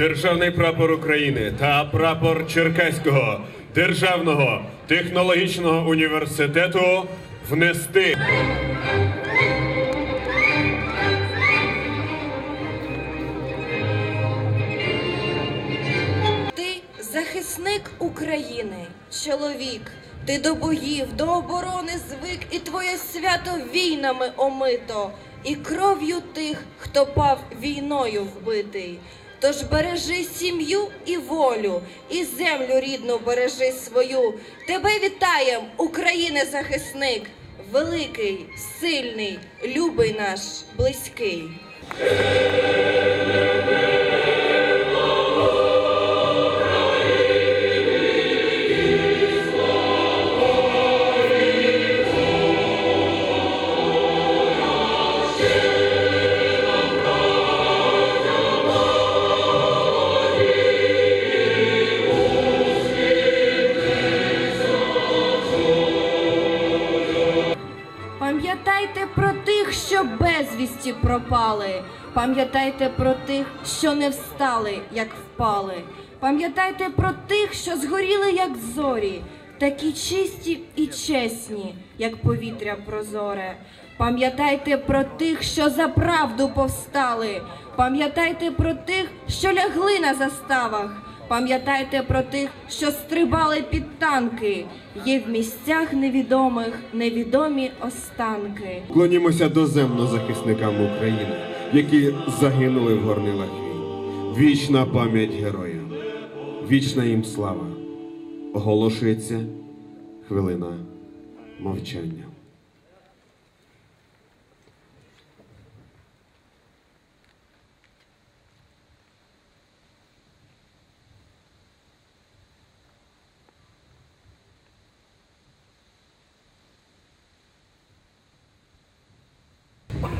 державний прапор України та прапор Черкаського державного технологічного університету внести. Ти захисник України, чоловік. Ти до боїв, до оборони звик, і твоє свято війнами омито, і кров'ю тих, хто пав війною вбитий. Тож бережи сім'ю і волю, і землю рідну бережи свою. Тебе вітаєм, Україне захисник, великий, сильний, любий наш, близький. Пропали. Пам'ятайте про тих, що не встали, як впали. Пам'ятайте про тих, що згоріли, як зорі, такі чисті і чесні, як повітря прозоре. Пам'ятайте про тих, що за правду повстали. Пам'ятайте про тих, що лягли на заставах. Пам'ятайте про тих, що стрибали під танки. Є в місцях невідомих невідомі останки. Клонімося доземно захисникам України, які загинули в горнилах. Вічна пам'ять героям, вічна їм слава. Оголошується хвилина мовчання.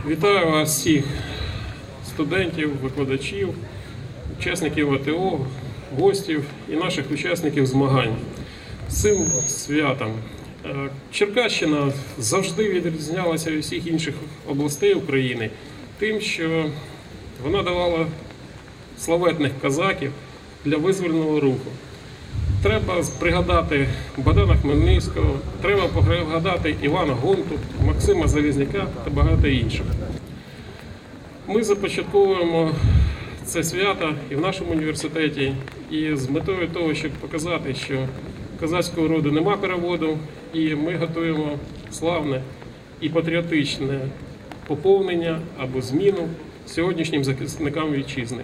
Вітаю вас всіх студентів, викладачів, учасників АТО, гостів і наших учасників змагань цим святом. Е, Черкащина завжди відрізнялася від всіх інших областей України тим, що вона давала славетних козаків для визвольного руху. Треба пригадати Богдана Хмельницького, треба пригадати Івана Гонту, Максима Залізняка та багато інших. Ми започатковуємо це свято і в нашому університеті, і з метою того, щоб показати, що козацького роду нема переводу, і ми готуємо славне і патріотичне поповнення або зміну сьогоднішнім захисникам вітчизни.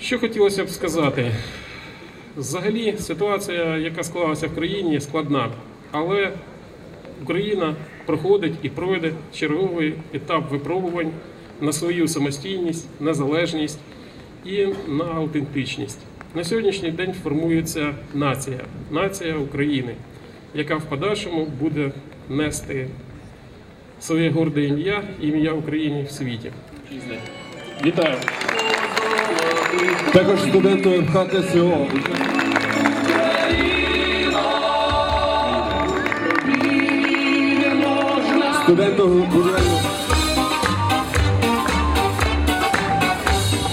Що хотілося б сказати? Взагалі ситуація, яка склалася в країні, складна, але Україна проходить і пройде черговий етап випробувань на свою самостійність, незалежність і на аутентичність. На сьогоднішній день формується нація, нація України, яка в подальшому буде нести своє горде ім'я ім'я України в світі. Вітаю! Також студенту МХТСО. Студенту будівельного.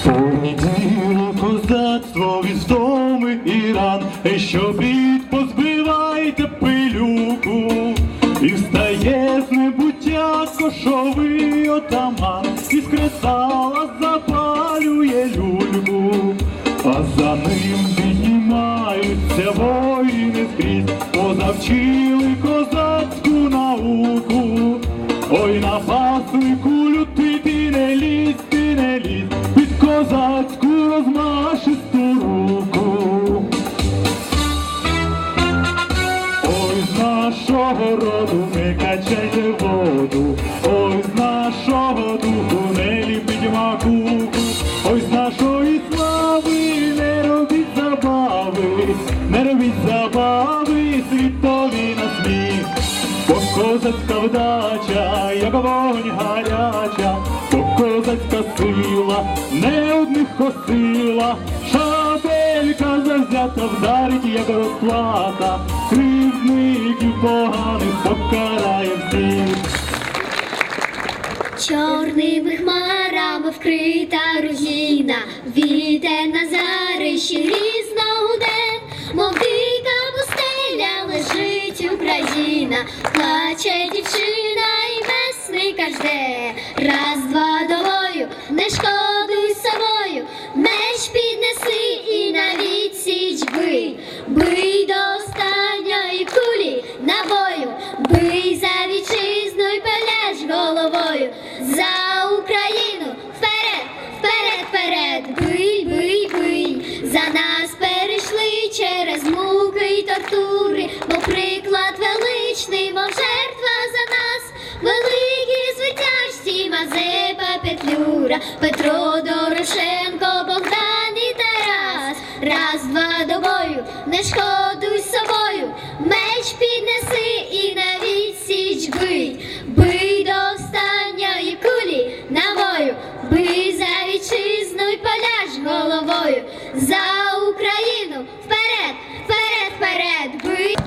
Понеділо козацтво від втоми і ран, і що бід позбивайте пилюку, і встає з небуття кошовий отаман, із кресала запалює люльку, а за ним піднімаються воїни скрізь, позавчили козацьку науку. Ой, на пасику вдача, як вогонь гаряча, бо козацька сила не одних косила, шабелька завзята вдарить, як розплата, кривдників поганих покарає всіх. Чорними хмарами вкрита руїна, вітер на зарищі грізно дівчина, плаче дівчина і месника кажде, Раз, два довою не шкодуй собою, меч піднеси і навіть відсіч бий. Бий до останньої кулі набою, бий за вітчизну і пеляш головою. За Україну вперед, вперед, вперед, бий, бий, бий, за нас перейшли через муки і тортури, бо приклад великий вдячний, мов жертва за нас, великі звитяжці, Мазепа Петлюра, Петро Дорошенко, Богдан і Тарас. Раз, два до бою, не шкодуй собою, меч піднеси і навіть січ бий, бий до останньої кулі на бою, бий за вітчизну й поляж головою. За Україну вперед, вперед, вперед, бий.